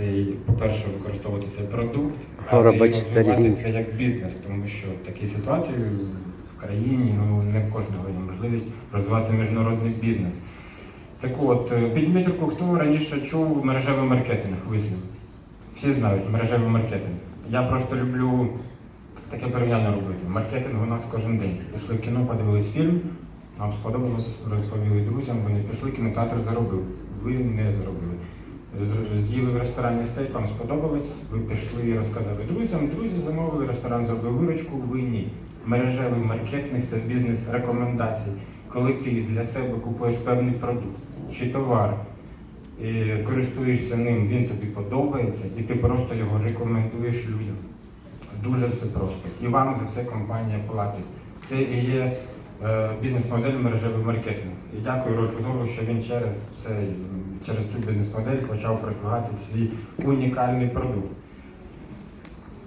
цей, по-перше, використовувати цей продукт, це розвивати це як бізнес, тому що в такій ситуації в країні ну, не в кожного є можливість розвивати міжнародний бізнес. Так от, е, підніміть руку, хто раніше чув мережевий маркетинг вислів. Всі знають мережевий маркетинг. Я просто люблю таке порівняння робити. Маркетинг у нас кожен день. Пішли в кіно, подивились фільм, нам сподобалось, розповіли друзям, вони пішли, кінотеатр заробив. Ви не заробили. З'їли в ресторані стейк, вам сподобалось, ви пішли і розказали друзям, друзі замовили, ресторан зробив виручку, ви ні. Мережевий маркетинг це бізнес рекомендацій. Коли ти для себе купуєш певний продукт чи товар, і користуєшся ним, він тобі подобається, і ти просто його рекомендуєш людям. Дуже все просто. І вам за це компанія платить. Це і є е, бізнес-модель мережевий маркетинг. І дякую Рольфу Зору, що він через, цей, через цю бізнес-модель почав продвигати свій унікальний продукт.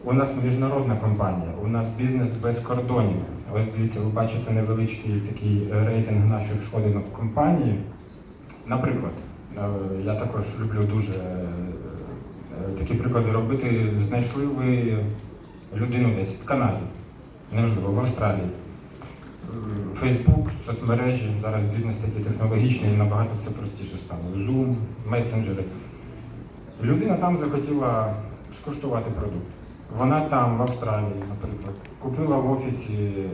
У нас міжнародна компанія, у нас бізнес без кордонів. Ось дивіться, ви бачите невеличкий такий рейтинг наших сходинок компанії. Наприклад, е, я також люблю дуже е, е, такі приклади робити. Знайшли ви людину десь в Канаді, неважливо, в Австралії. Фейсбук, соцмережі, зараз бізнес такий технологічний, набагато все простіше стало. Zoom, месенджери. Людина там захотіла скуштувати продукт. Вона там, в Австралії, наприклад, купила в офісі е,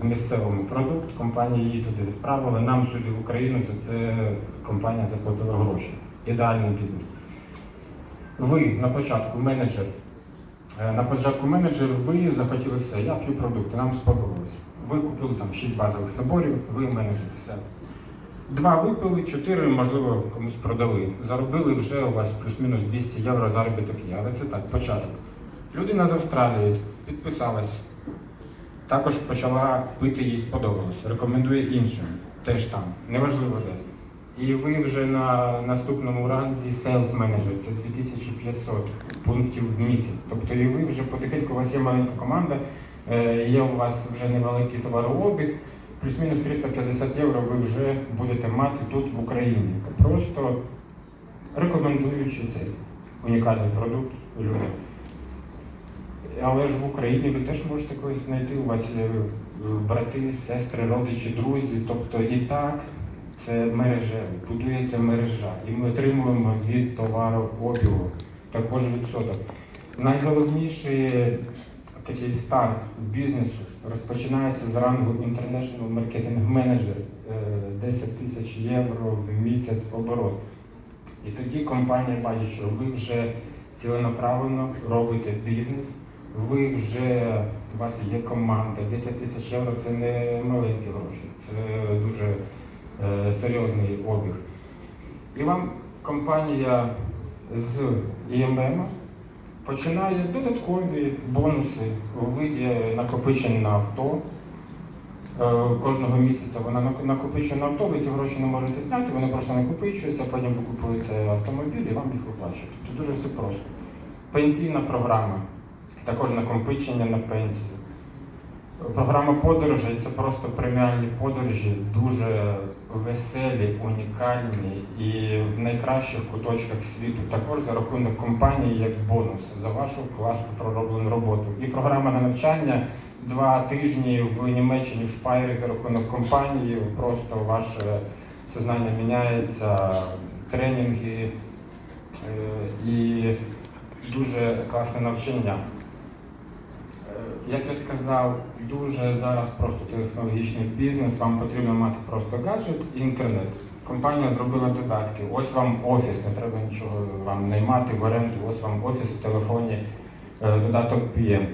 в місцевому продукт, компанія її туди відправила, нам сюди в Україну за це компанія заплатила гроші. Ідеальний бізнес. Ви на початку менеджер. Е, На початку менеджер, ви захотіли все, я п'ю продукти, нам сподобалось. Ви купили там 6 базових наборів, ви менеджер, все. Два випили, чотири, можливо, комусь продали. Заробили вже у вас плюс-мінус 200 євро заробіток є. Але це так, початок. Людина з Австралії підписалась, також почала пити, їй сподобалось. Рекомендує іншим, теж там, неважливо де. І ви вже на наступному ранзі sales manager, це 2500 пунктів в місяць. Тобто і ви вже потихеньку, у вас є маленька команда, є у вас вже невеликий товарообіг, плюс-мінус 350 євро ви вже будете мати тут в Україні. Просто рекомендуючи цей унікальний продукт людям. Але ж в Україні ви теж можете когось знайти. У вас є е, брати, сестри, родичі, друзі. Тобто і так це мережа, будується мережа. І ми отримуємо від товару обігу також відсоток. Найголовніший такий старт бізнесу розпочинається з рангу International Marketing Manager е, 10 тисяч євро в місяць оборот. І тоді компанія бачить, що ви вже ціленаправленно робите бізнес, ви вже у вас є команда. 10 тисяч євро це не маленькі гроші, це дуже е, серйозний обіг. І вам компанія з ІМБМ починає додаткові бонуси у виді накопичень на авто. Е, Кожного місяця вона нак- накопичує на авто, ви ці гроші не можете зняти, вони просто накопичуються, потім ви купуєте автомобіль і вам їх виплачують. Тобто дуже все просто. Пенсійна програма, також накопичення на пенсію. Програма подорожей це просто преміальні подорожі, дуже веселі, унікальні і в найкращих куточках світу. Також за рахунок компанії як бонус за вашу класну пророблену роботу. І програма на навчання два тижні в Німеччині в Шпайрі за рахунок компанії. Просто ваше сознання міняється, тренінги е, і дуже класне навчання. Як я сказав, дуже зараз просто технологічний бізнес. Вам потрібно мати просто гаджет і інтернет. Компанія зробила додатки. Ось вам офіс, не треба нічого вам наймати в оренду. Ось вам офіс в телефоні, е, додаток PM.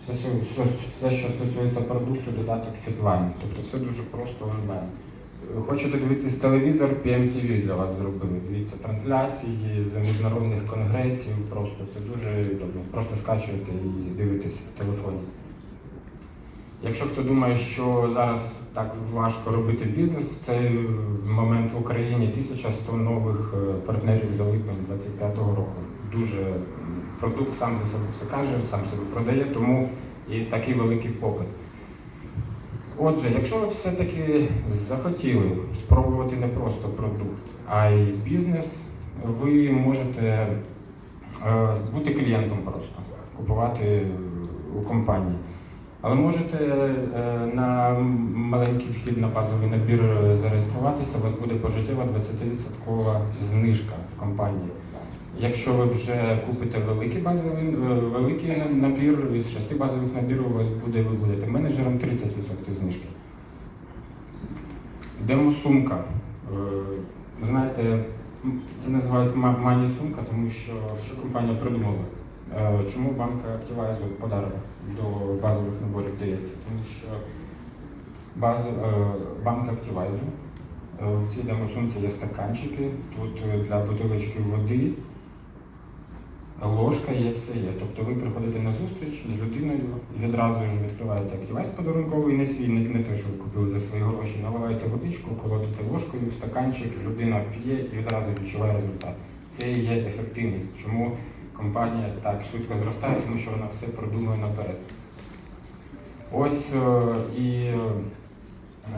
Все, все, все, що стосується продукту, додаток Fitline. Тобто все дуже просто онлайн. Е, Хочете дивитись телевізор, PMTV для вас зробили. Дивіться трансляції з міжнародних конгресів, просто все дуже удобно. Просто скачуєте і дивитесь в телефоні. Якщо хто думає, що зараз так важко робити бізнес, в цей момент в Україні 1100 нових е, партнерів за липень 25-го року. Дуже продукт сам за себе все каже, сам себе продає, тому і такий великий попит. Отже, якщо ви все-таки захотіли спробувати не просто продукт, а й бізнес, ви можете Е, Бути клієнтом просто, купувати у компанії. Але можете е, на маленький вхід на базовий набір зареєструватися, у вас буде пожиттєва 20% знижка в компанії. Якщо ви вже купите великий базовий е, великий набір, із шести базових набірів у вас буде, ви будете менеджером 30% знижки. Демо-сумка. Е, Знаєте, це називають мані-сумка, тому що що компанія придумала. Е, Чому банка Actimize в подарок до базових наборів дається? Тому що баз, е, банк Actimize, е, в цій демо-сумці є стаканчики, тут для бутилочки води, ложка є, все є. Тобто ви приходите на зустріч з людиною, відразу ж відкриваєте Actimize подарунковий, не свій, не, той, що ви купили за свої гроші, наливаєте водичку, колотите ложкою в стаканчик, людина п'є і відразу відчуває результат. Це і є ефективність. Чому компанія так швидко зростає, тому що вона все продумує наперед. Ось е, і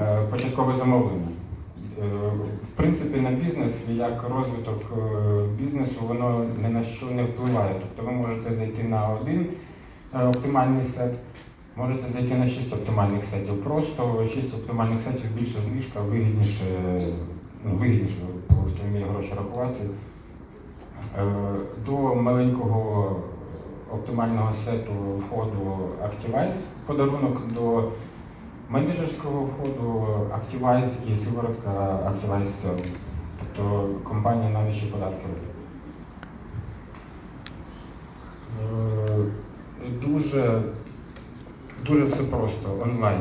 е, початкове замовлення. Е, В принципі, на бізнес, як розвиток бізнесу, воно ні на що не впливає. Тобто ви можете зайти на один оптимальний сет, можете зайти на 6 оптимальних сетів. Просто 6 оптимальних сетів більше знижка, вигідніше, ну, вигідніше, хто вміє гроші рахувати. Е, До маленького оптимального сету входу Activize подарунок до менеджерського входу Activize і сиворотка Activize. Тобто компанія навіть ще робить. Е, Дуже, дуже все просто онлайн.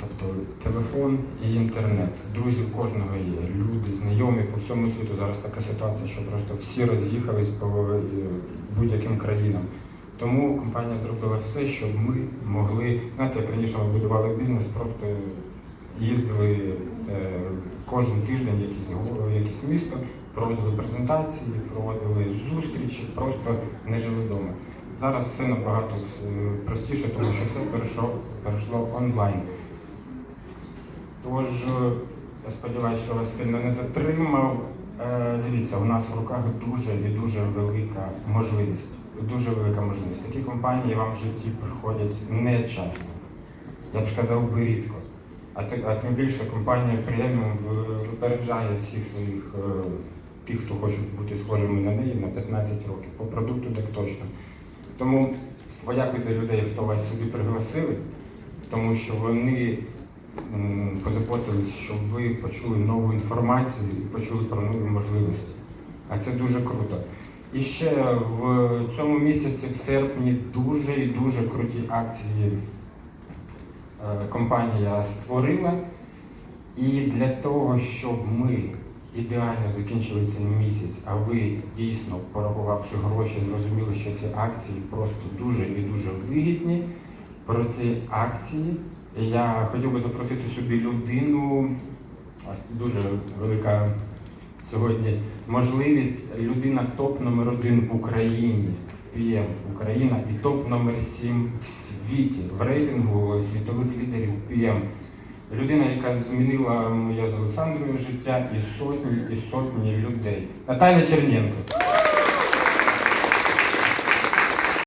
Тобто телефон і інтернет. Друзі кожного є. Люди, знайомі по всьому світу. Зараз така ситуація, що просто всі роз'їхались по е, будь-яким країнам. Тому компанія зробила все, щоб ми могли, знаєте, як раніше ми будували бізнес, просто їздили е, кожен тиждень в якесь, в якесь місто, проводили презентації, проводили зустрічі, просто не жили вдома. Зараз все набагато е, простіше, тому що все перейшло онлайн. Тож, е, я сподіваюся, що вас сильно не затримав. Е, Дивіться, у нас в руках дуже і дуже велика можливість. Дуже велика можливість. Такі компанії вам в житті приходять не часто. Я б сказав би рідко. А, тим більше компанія преміум випереджає всіх своїх е, тих, хто хочуть бути схожими на неї на 15 років. По продукту так точно. Тому подякуйте людей, хто вас сюди пригласили, тому що вони позаботились, щоб ви почули нову інформацію і почули про нові можливості. А це дуже круто. І ще в цьому місяці, в серпні, дуже і дуже круті акції е, компанія створила. І для того, щоб ми ідеально закінчили цей місяць, а ви дійсно, порахувавши гроші, зрозуміли, що ці акції просто дуже і дуже вигідні. Про ці акції я хотів би запросити сюди людину. Дуже велика сьогодні можливість. Людина топ номер один в Україні, в ПІМ Україна і топ номер 7 в світі в рейтингу світових лідерів ПІМ. Людина, яка змінила моє з Олександрою життя і сотні і сотні людей. Наталя Черненко.